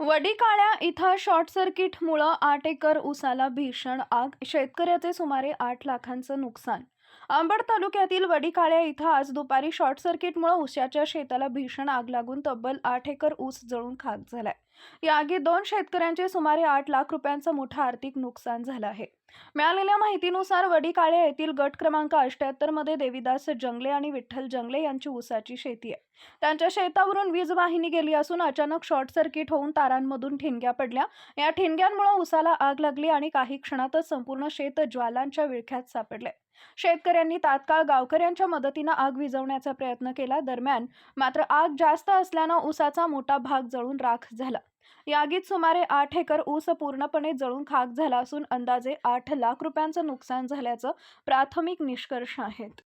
वडीकाळ्या इथं शॉर्ट सर्किटमुळं आठ एकर ऊसाला भीषण आग. शेतकऱ्याचे सुमारे आठ लाखांचं नुकसान अंबड तालुक्यातील वडीकाळ्या इथं आज दुपारी शॉर्ट सर्किटमुळे ऊसाच्या शेताला भीषण आग लागून तब्बल आठ एकर ऊस जळून खाक झालाय. या आगीत दोन शेतकऱ्यांचे सुमारे आठ लाख रुपयांचं मोठं आर्थिक नुकसान झालं आहे. मिळालेल्या माहितीनुसार वडीकाळे येथील गट क्रमांक अष्ट्याहत्तरमध्ये देवीदास जंगले आणि विठ्ठल जंगले यांची ऊसाची शेती आहे. त्यांच्या शेतावरून वीज वाहिनी गेली असून अचानक शॉर्ट सर्किट होऊन तारांमधून ठिणग्या पडल्या. या ठिणग्यांमुळे ऊसाला आग लागली आणि काही क्षणातच संपूर्ण शेत ज्वालांच्या विळख्यात सापडले शेतकऱ्यांनी तात्काळ गावकऱ्यांच्या मदतीनं आग विझवण्याचा प्रयत्न केला. दरम्यान मात्र आग जास्त असल्यानं ऊसाचा मोठा भाग जळून राख झाला. या आगीत सुमारे आठ एकर ऊस पूर्णपणे जळून खाक झाला असून अंदाजे आठ लाख रुपयांचं नुकसान झाल्याचं प्राथमिक निष्कर्ष आहेत.